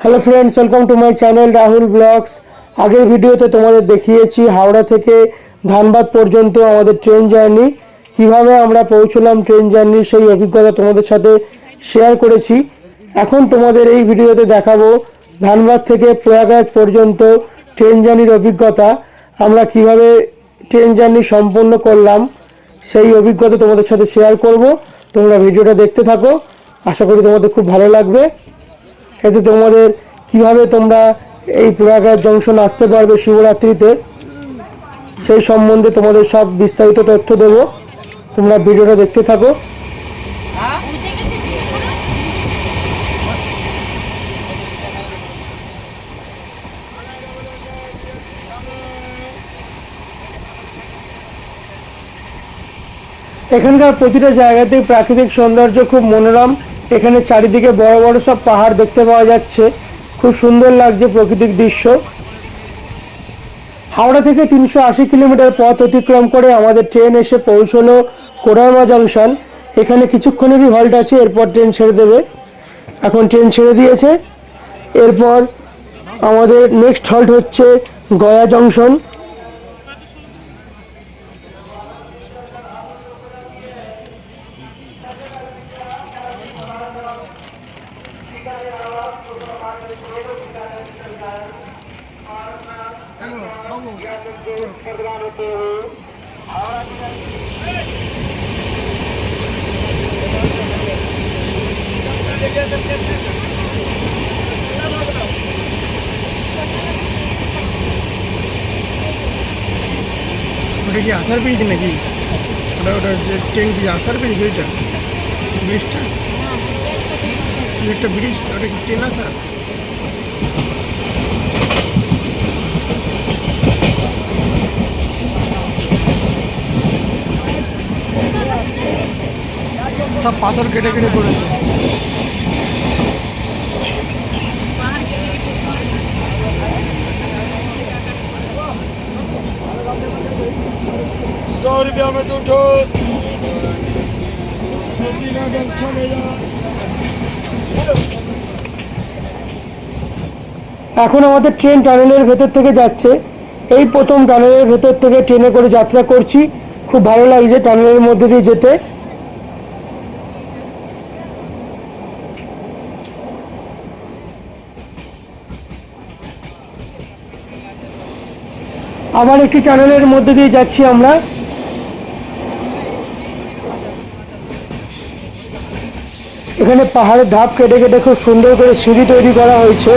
Hello friends welcome to my channel Rahul vlogs আগের ভিডিওতে তোমাদের দেখিয়েছি হাওড়া থেকে ধানবাদ পর্যন্ত আমাদের ট্রেন জার্নি কীভাবে আমরা পৌঁছলাম ট্রেন জার্নির সেই অভিজ্ঞতা তোমাদের সাথে শেয়ার করেছি। এখন তোমাদের এই ভিডিওতে দেখাবো ধানবাদ থেকে প্রয়াগরাজ পর্যন্ত ট্রেন জার্নির অভিজ্ঞতা। আমরা কীভাবে ট্রেন জার্নি সম্পন্ন করলাম সেই অভিজ্ঞতা তোমাদের সাথে শেয়ার করব। তোমরা ভিডিওটা দেখতে থাকো। আশা করি তোমাদের খুব ভালো লাগবে। এতে তোমাদের কীভাবে তোমরা এই প্রয়াগরাজ জংশন আসতে পারবে শিবরাত্রিতে, সেই সম্বন্ধে তোমাদের সব বিস্তারিত তথ্য দেব। তোমরা ভিডিওটা দেখতে থাকো। এখানকার প্রতিটা জায়গাতেই প্রাকৃতিক সৌন্দর্য খুব মনোরম। এখানে চারিদিকে বড় বড় সব পাহাড় দেখতে পাওয়া যাচ্ছে। খুব সুন্দর লাগছে প্রাকৃতিক দৃশ্য। হাওড়া থেকে তিনশো আশি কিলোমিটার পথ অতিক্রম করে আমাদের ট্রেন এসে পৌঁছলো কোডারমা জংশন। এখানে কিছুক্ষণেরই হল্ট আছে, এরপর ট্রেন ছেড়ে দেবে। এখন ট্রেন ছেড়ে দিয়েছে। এরপর আমাদের নেক্সট হল্ট হচ্ছে গয়া জংশন। একটা ব্রিজ ওটা কি ট্রেন আসার সব পাথর কেটে কেটে করেছে सौ रुपया में तो उठो चले जाओ এখন আমাদের ট্রেন টানেলের ভেতর থেকে যাচ্ছে। এই প্রথম টানেলের ভেতর থেকে ট্রেনে করে যাত্রা করছি। খুব ভালো লাগছে টানেলের মধ্যে দিয়ে যেতে। আবার একটি টানেলের মধ্যে দিয়ে যাচ্ছি আমরা। এখানে পাহাড়ের ধাপ কেটে কেটে খুব সুন্দর করে সিঁড়ি তৈরি করা হয়েছে।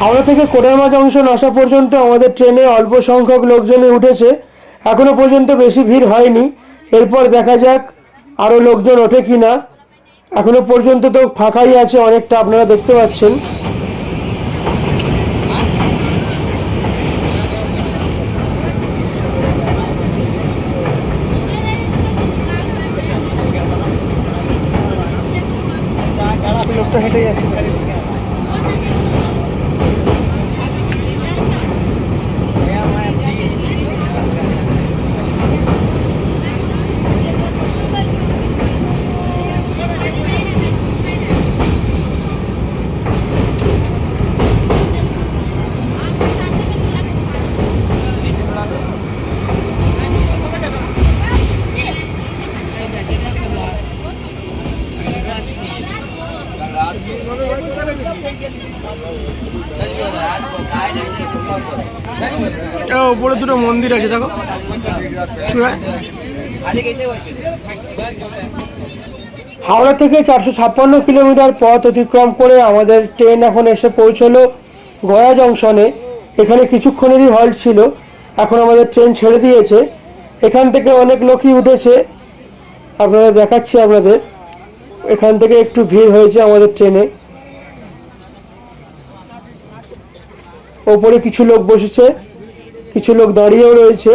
হাওড়া থেকে কোডারমা জংশন আসা পর্যন্ত আমাদের ট্রেনে অল্প সংখ্যক লোকজনই উঠেছে। এখনও পর্যন্ত বেশি ভিড় হয়নি। এরপর দেখা যাক আরও লোকজন ওঠে কি না এখনও পর্যন্ত তো ফাঁকাই আছে অনেকটা, আপনারা দেখতে পাচ্ছেন। লোকটা হেঁটে যাচ্ছে। এ, ওপরে দুটো মন্দির আছে দেখো। হাওড়া থেকে চারশো ছাপ্পান্ন কিলোমিটার পথ অতিক্রম করে আমাদের ট্রেন এখন এসে পৌঁছলো গয়া জংশনে। এখানে কিছুক্ষণেরই হল্ট ছিল। এখন আমাদের ট্রেন ছেড়ে দিয়েছে। এখান থেকে অনেক লোকই উঠেছে। আপনারা দেখাচ্ছি আপনাদের। এখান থেকে একটু ভিড় হয়েছে আমাদের ট্রেনে। ওপরে কিছু লোক বসেছে, কিছু লোক দাঁড়িয়েও রয়েছে।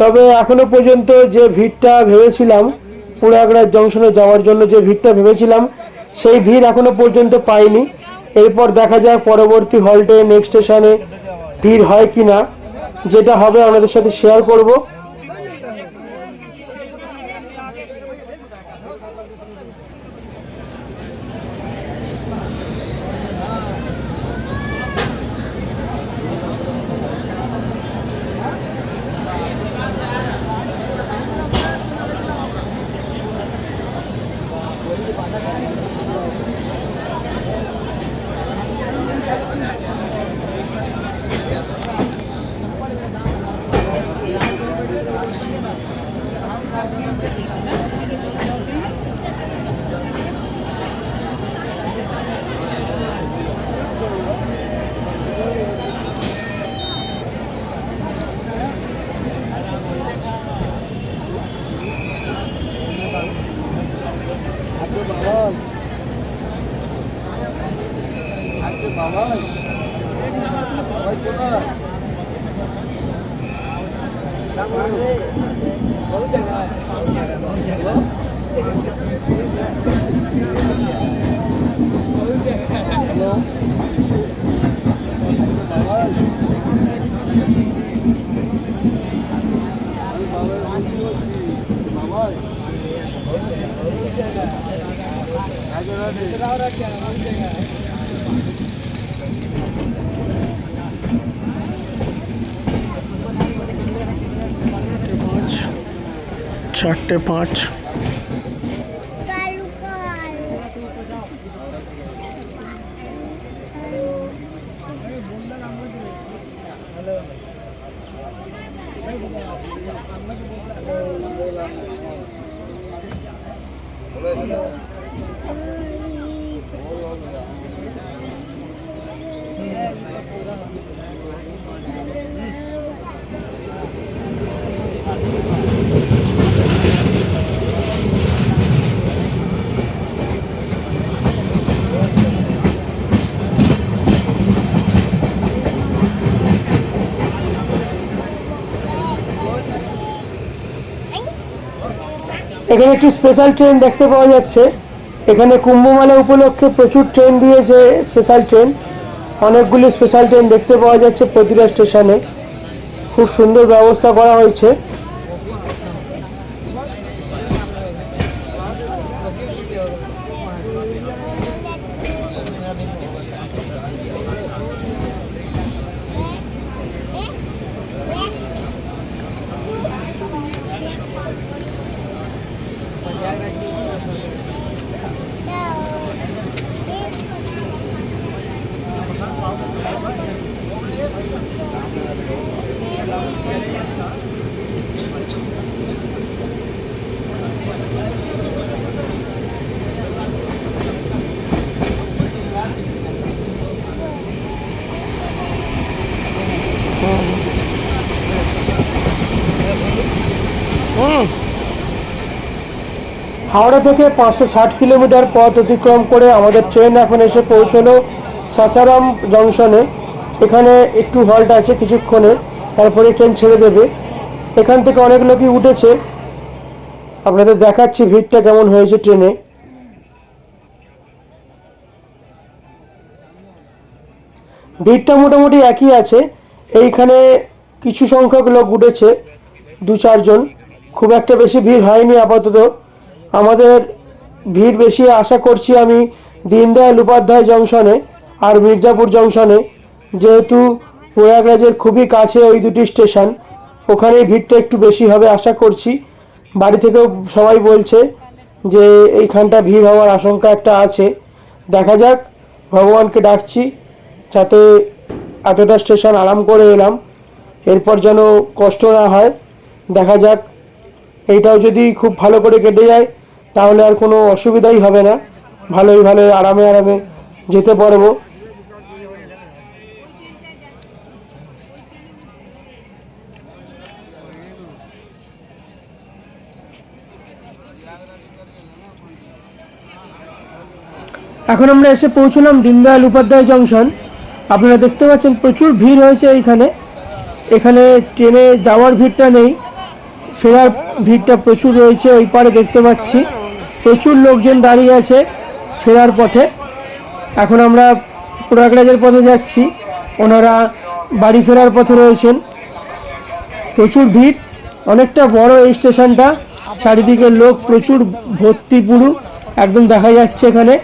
তবে এখনও পর্যন্ত যে ভিড়টা ভেবেছিলাম পুরাগড়ার জংশনে যাওয়ার জন্য যে ভিড়টা ভেবেছিলাম, সেই ভিড় এখনও পর্যন্ত পাইনি। এরপর দেখা যাক পরবর্তী হল্টে নেক্সট স্টেশনে ভিড় হয় কি না যেটা হবে আপনাদের সাথে শেয়ার করব। बट्टे पाँच এখানে একটি স্পেশাল ট্রেন দেখতে পাওয়া যাচ্ছে। এখানে কুম্ভমেলা উপলক্ষে প্রচুর ট্রেন দিয়েছে স্পেশাল ট্রেন অনেকগুলি স্পেশাল ট্রেন দেখতে পাওয়া যাচ্ছে প্রতিটা স্টেশনে খুব সুন্দর ব্যবস্থা করা হয়েছে। হাওড়া থেকে পাঁচশো ষাট কিলোমিটার পথ অতিক্রম করে আমাদের ট্রেন এখন এসে পৌঁছলো সাসারাম জংশনে। এখানে একটু হল্ট আছে কিছুক্ষণে, তারপরে ট্রেন ছেড়ে দেবে। এখান থেকে অনেক লোকই উঠেছে। আপনাদের দেখাচ্ছি ভিড়টা কেমন হয়েছে ট্রেনে। ভিড়টা মোটামুটি একই আছে। এইখানে কিছু সংখ্যক লোক উঠেছে, দু চারজন। খুব একটা বেশি ভিড় হয়নি আপাতত। আমাদের ভিড় বেশি, আশা করছি আমি দীনদয়াল উপাধ্যায় জংশনে আর মির্জাপুর জংশনে, যেহেতু প্রয়াগরাজের খুবই কাছে ওই দুটি স্টেশন ওখানে ভিড়টা একটু বেশি হবে আশা করছি। বাড়ি থেকেও সবাই বলছে যে এইখানটা ভিড় হওয়ার আশঙ্কা একটা আছে। দেখা যাক, ভগবানকে ডাকছি যাতে এতটা স্টেশন আরাম করে এলাম, এরপর যেন কষ্ট না হয়। দেখা যাক, এইটাও যদি খুব ভালো করে কেটে যায় তাহলে আর কোনো অসুবিধাই হবে না। ভালোই ভালো আরামে আরামে যেতে পারব। এখন আমরা এসে পৌঁছলাম দীনদয়াল উপাধ্যায় জংশন। আপনারা দেখতে পাচ্ছেন প্রচুর ভিড় হয়েছে এইখানে। এখানে ট্রেনে যাওয়ার ভিড়টা নেই। ফেরার ভিড়টা প্রচুর রয়েছে, ওই পারে দেখতে পাচ্ছি। প্রচুর লোকজন দাঁড়িয়ে আছে ফেরার পথে। এখন আমরা প্রয়াগরাজের পথে যাচ্ছি। ওনারা বাড়ি ফেরার পথে রয়েছেন। প্রচুর ভিড়। অনেকটা বড় এই স্টেশনটা। চারিদিকে লোক প্রচুর ভর্তি পুরু। একদম দেখা যাচ্ছে এখানে।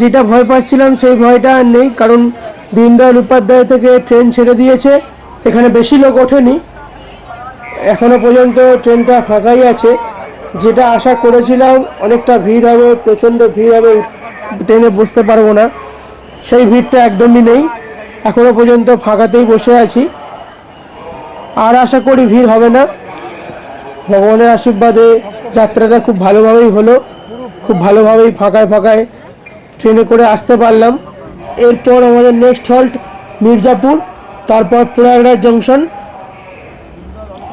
যেটা ভয় পাচ্ছিলাম সেই ভয়টা আর নেই, কারণ দীনদয়াল উপাধ্যায় থেকে ট্রেন ছেড়ে দিয়েছে। এখানে বেশি লোক ওঠেনি। এখনও পর্যন্ত ট্রেনটা ফাঁকাই আছে। যেটা আশা করেছিলাম অনেকটা ভিড় হবে, প্রচণ্ড ভিড় হবে, ট্রেনে বসতে পারব না। সেই ভিড়টা একদমই নেই। এখনও পর্যন্ত ফাঁকাতেই বসে আছি। আর আশা করি ভিড় হবে না। ভগবানের আশীর্বাদে যাত্রাটা খুব ভালোভাবেই হলো। খুব ভালোভাবেই ফাঁকায় ফাঁকায় ট্রেনে করে আসতে পারলাম। এরপর আমাদের নেক্সট হল্ট মির্জাপুর, তারপর প্রয়াগরাজ জংশন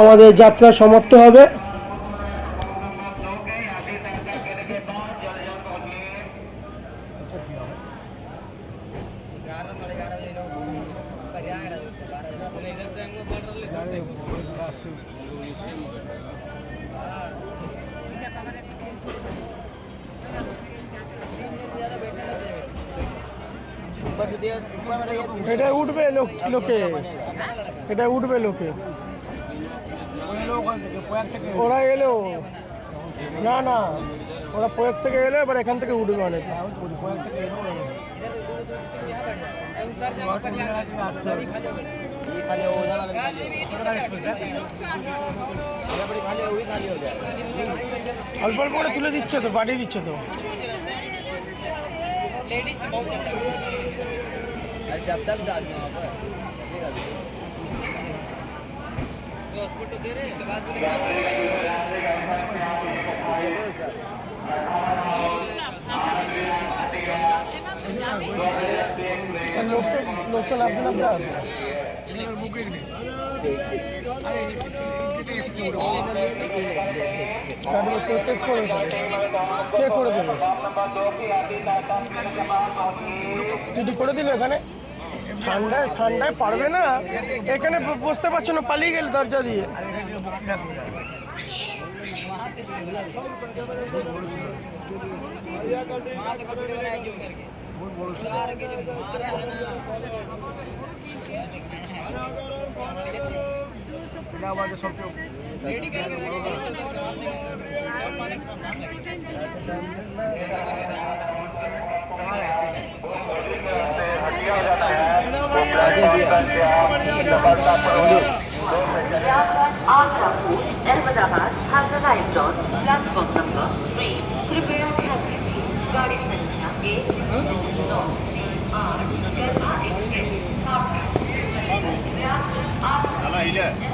আমাদের যাত্রা সমাপ্ত হবে। এটা উঠবে লোকে। ওরা এলো। না না, ওরা প্রয়োগ থেকে এলো, এবার এখান থেকে উঠবে অনেক। অল্প অল্প করে তুলে দিচ্ছ তো, পাঠিয়ে দিচ্ছ তো। जब লোকটা চেক করে চেক করে দেবে চিঠি করে দিল এখানে ঠান্ডায় ঠান্ডায় পারবে না এখানে ব- বসতে পারছ না পালিয়ে গেলে দরজা দিয়ে Gracias.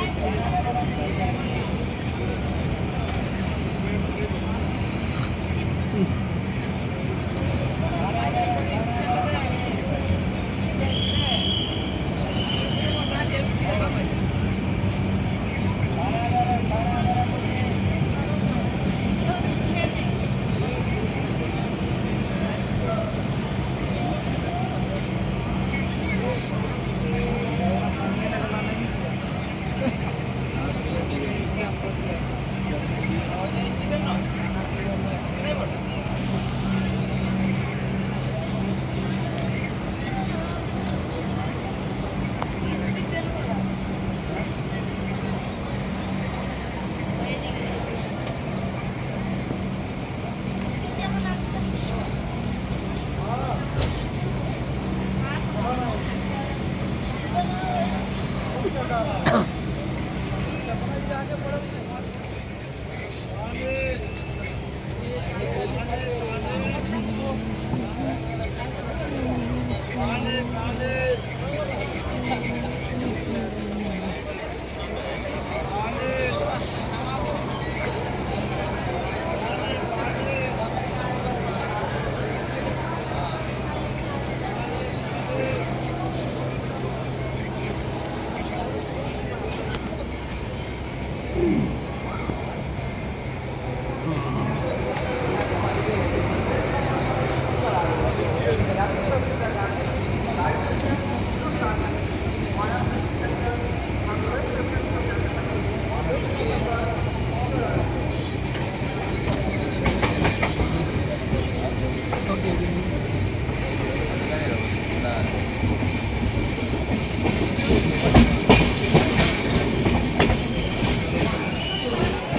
何それ?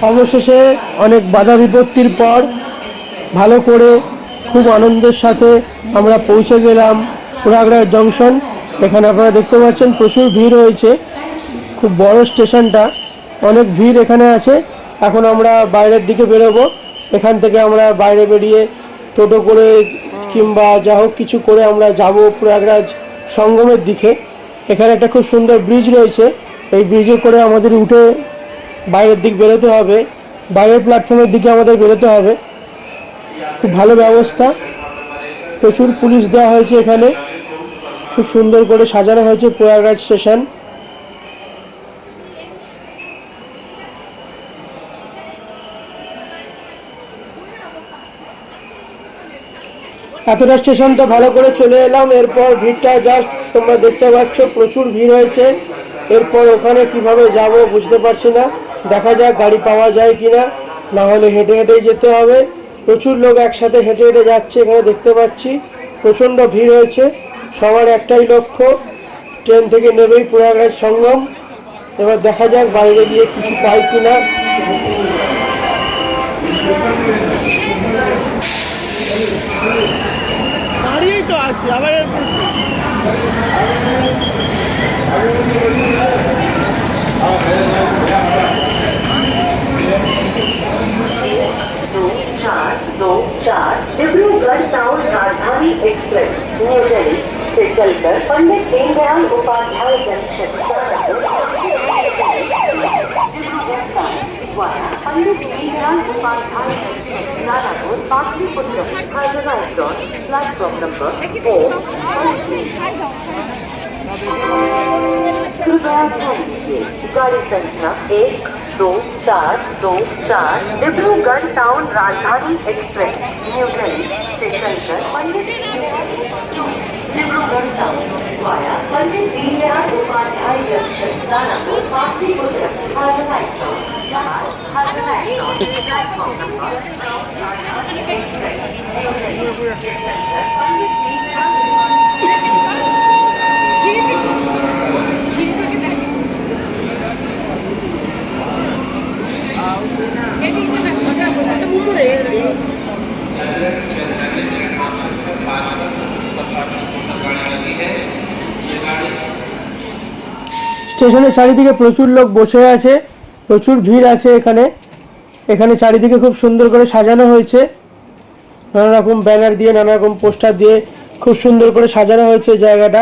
অবশেষে অনেক বাধা বিপত্তির পর ভালো করে খুব আনন্দের সাথে আমরা পৌঁছে গেলাম প্রয়াগরাজ জংশন। এখানে আপনারা দেখতে পাচ্ছেন প্রচুর ভিড় হয়েছে খুব বড় স্টেশনটা। অনেক ভিড় এখানে আছে। এখন আমরা বাইরের দিকে বেরোবো। এখান থেকে আমরা বাইরে বেরিয়ে টোটো করে কিংবা যা হোক কিছু করে আমরা যাব প্রয়াগরাজ সঙ্গমের দিকে। এখানে একটা খুব সুন্দর ব্রিজ রয়েছে। এই ব্রিজে করে আমাদের উঠে বাইরের দিক বেরোতে হবে। বাইরের প্ল্যাটফর্মের দিকে আমাদের বেরোতে হবে। খুব ভালো ব্যবস্থা। প্রচুর পুলিশ দেওয়া হয়েছে এখানে। খুব সুন্দর করে সাজানো হয়েছে প্রয়াগরাজ স্টেশন। এতটা স্টেশনটা ভালো করে চলে এলাম। এরপর ভিড়টা জাস্ট তোমরা দেখতে পাচ্ছ, প্রচুর ভিড় হয়েছে। এরপর ওখানে কীভাবে যাব বুঝতে পারছি না। দেখা যাক গাড়ি পাওয়া যায় কিনা। না হলে হেঁটে হেঁটেই যেতে হবে। প্রচুর লোক একসাথে হেঁটে হেঁটে যাচ্ছে এখানে দেখতে পাচ্ছি। প্রচণ্ড ভিড় হয়েছে। সবার একটাই লক্ষ্য, ট্রেন থেকে নেবেই প্রয়াগরাজ সঙ্গম। এবার দেখা যাক বাইরে গিয়ে কিছু পাই কিনা। আছে, আবার चार Dibrugarh town Rajdhani express, new Delhi से चलकर पंडित दीनदयाल उपाध्याय जंक्शन पंडित दीनदयाल उपाध्याय नंबर कृपया ध्यान दीजिए, गाड़ी संख्या एक दो चार दो चार Dibrugarh town Rajdhani express, new Delhi से चलकर Pandit Dibrugarh town via Pandit Deendayal Upadhyay junction Danapur Pataliputra স্টেশনের চারিদিকে প্রচুর লোক বসে আছে, প্রচুর ভিড় আছে এখানে। এখানে চারিদিকে খুব সুন্দর করে সাজানো হয়েছে। নানা রকম ব্যানার দিয়ে, নানা রকম পোস্টার দিয়ে খুব সুন্দর করে সাজানো হয়েছে জায়গাটা।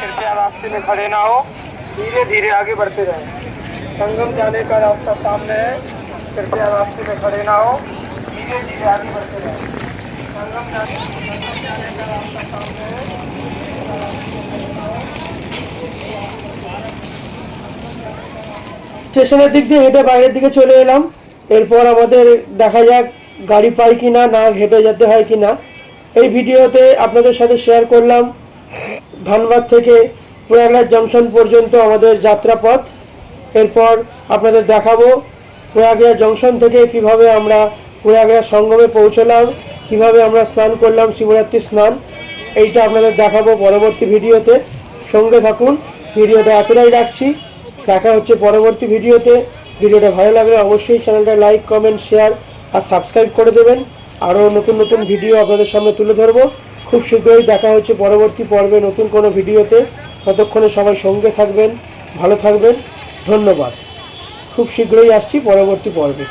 कृपया रास्ते में खड़े ना हो धीरे धीरे आगे बढ़ते रहें संगम जाने का रास्ता सामने है कृपया रास्ते में खड़े ना हो धीरे धीरे आगे बढ़ते रहें संगम जाने संगम जाने का रास्ता सामने है স্টেশনের দিক দিয়ে হেঁটে বাইরের দিকে চলে এলাম এরপর আমাদের দেখা যাক গাড়ি পাই কি না না হেঁটে যেতে হয় কি না এই ভিডিওতে আপনাদের সাথে শেয়ার করলাম। ধানবাদ থেকে প্রয়াগরাজ জংশন পর্যন্ত আমাদের যাত্রাপথ। এরপর আপনাদের দেখাবো প্রয়াগরাজ জংশন থেকে কীভাবে আমরা প্রয়াগরাজ সঙ্গমে পৌঁছলাম, কীভাবে আমরা স্নান করলাম, শিবরাত্রি স্নান। এইটা আপনাদের দেখাবো পরবর্তী ভিডিওতে। সঙ্গে থাকুন, ভিডিওটা এতটাই রাখছি। দেখা হচ্ছে পরবর্তী ভিডিওতে। ভিডিওটা ভালো লাগলে অবশ্যই চ্যানেলটা লাইক, কমেন্ট, শেয়ার আর সাবস্ক্রাইব করে দেবেন। আরও নতুন নতুন ভিডিও আপনাদের সামনে তুলে ধরবো। খুব শীঘ্রই দেখা হচ্ছে পরবর্তী পর্বে নতুন কোনো ভিডিওতে। ততক্ষণে সবাই সঙ্গে থাকবেন, ভালো থাকবেন। ধন্যবাদ। খুব শীঘ্রই আসছি পরবর্তী পর্বে।